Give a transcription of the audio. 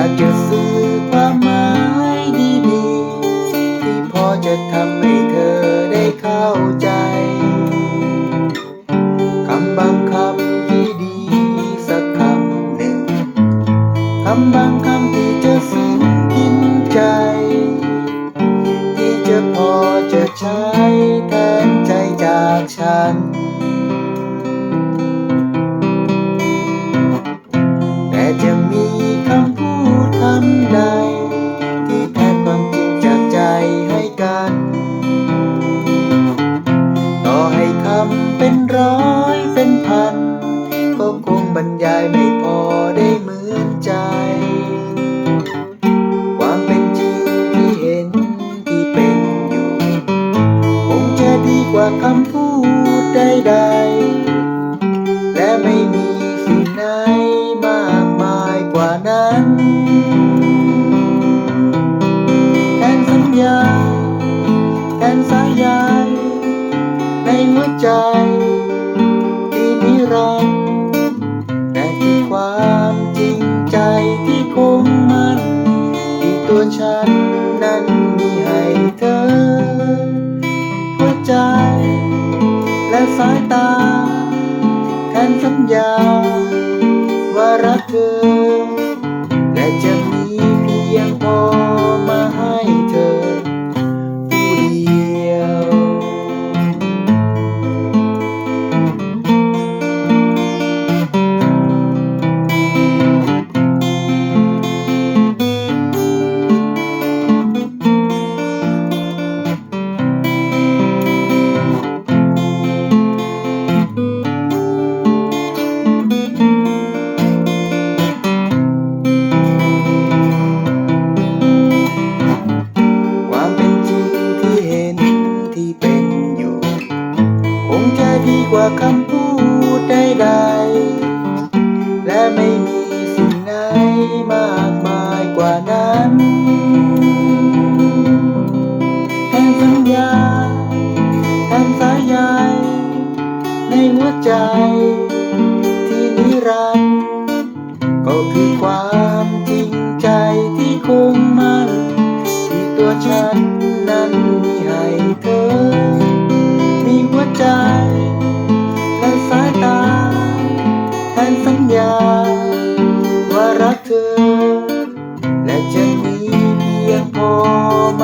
ากจะซื้อความหมายดีๆ ที่พอจะทำให้เธอได้เข้าใจคำบางคำที่ดีสักคำหนึ่งคำบางคำที่จะสิ้งกินใจ ที่จะพอจะใช้แทนใจจากฉัน อให้คำเป็นร้อยเป็นพัน ก็คงบรรยายไม่พอได้เหมือนใจ ความเป็นจริงที่เห็นที่เป็นอยู่ คงจะดีกว่าคำพูดใดๆ และไม่มีสิ่งไหนมากมายกว่านั้นแทนสัญญาแทนสายใย ใจที่นิรันดร์แต่คือความจริงใจที่คงมั่นที่ตัวฉันนั้นมีให้เธอ หัวใจ และสายตาแทนสัญญาว่ารักเธอและจะ ดีกว่าคำพูดใดๆ และไม่มีสิ่งไหนมากมายกว่านั้นแทนสัญญาแทนสายใยในหัวใจ ที่นิรันดร์ก็คือความจริงใจที่คงมั่นที่ตัวฉันา ว่ารักเธอ และจะมีเพียงพอไห